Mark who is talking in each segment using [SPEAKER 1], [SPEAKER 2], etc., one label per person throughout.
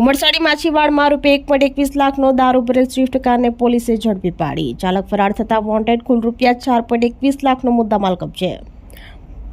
[SPEAKER 1] ઉમરસાડી માછીવાડમાં રૂપિયા એક પોઈન્ટ એકવીસ લાખનો દારૂ ભરેલ સ્વિફ્ટ કારને પોલીસે ઝડપી પાડી. ચાલક ફરાર થતા વોન્ટેડ કુલ રૂપિયા ચાર પોઈન્ટ એકવીસ લાખનો મુદ્દામાલ કબજે.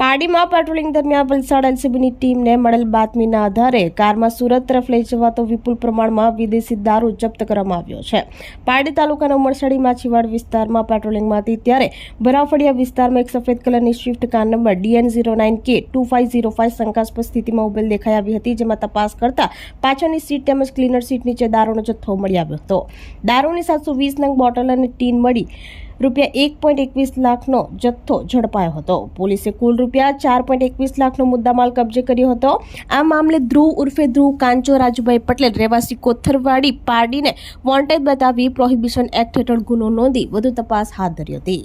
[SPEAKER 1] પારડીમાં પેટ્રોલિંગ દરમિયાન વલસાડ એલસીબીની ટીમને મળેલ બાતમીના આધારે કારમાં સુરત તરફ લઈ જવાતો વિપુલ પ્રમાણમાં વિદેશી દારૂ જપ્ત કરવામાં આવ્યો છે. પારડી તાલુકાના ઉમરસાડી માછીવાડ વિસ્તારમાં પેટ્રોલિંગમાં હતી ત્યારે ભરાફળિયા વિસ્તારમાં એક સફેદ કલરની Swift car number DN zero nine K two five zero five શંકાસ્પદ સ્થિતિમાં ઉભેલ દેખાઈ આવી હતી, જેમાં તપાસ કરતા પાછળની સીટ તેમજ ક્લીનર સીટ નીચે દારૂનો જથ્થો મળી આવ્યો હતો. દારૂની સાતસો વીસ નંગ બોટલ અને ટીન મળી રૂપિયા એક પોઈન્ટ એકવીસ લાખનો જથ્થો ઝડપાયો હતો. પોલીસે કુલ રૂપિયા ચાર પોઈન્ટ એકવીસ લાખનો મુદ્દામાલ કબજે કર્યો હતો. આ મામલે ધ્રુવ ઉર્ફે ધ્રુવ કાંચો, રાજુભાઈ પટેલ, રહેવાસી કોથરવાડી પારડીને વોન્ટેડ બતાવી પ્રોહિબિશન એક્ટ હેઠળ ગુનો નોંધી વધુ તપાસ હાથ ધરી હતી.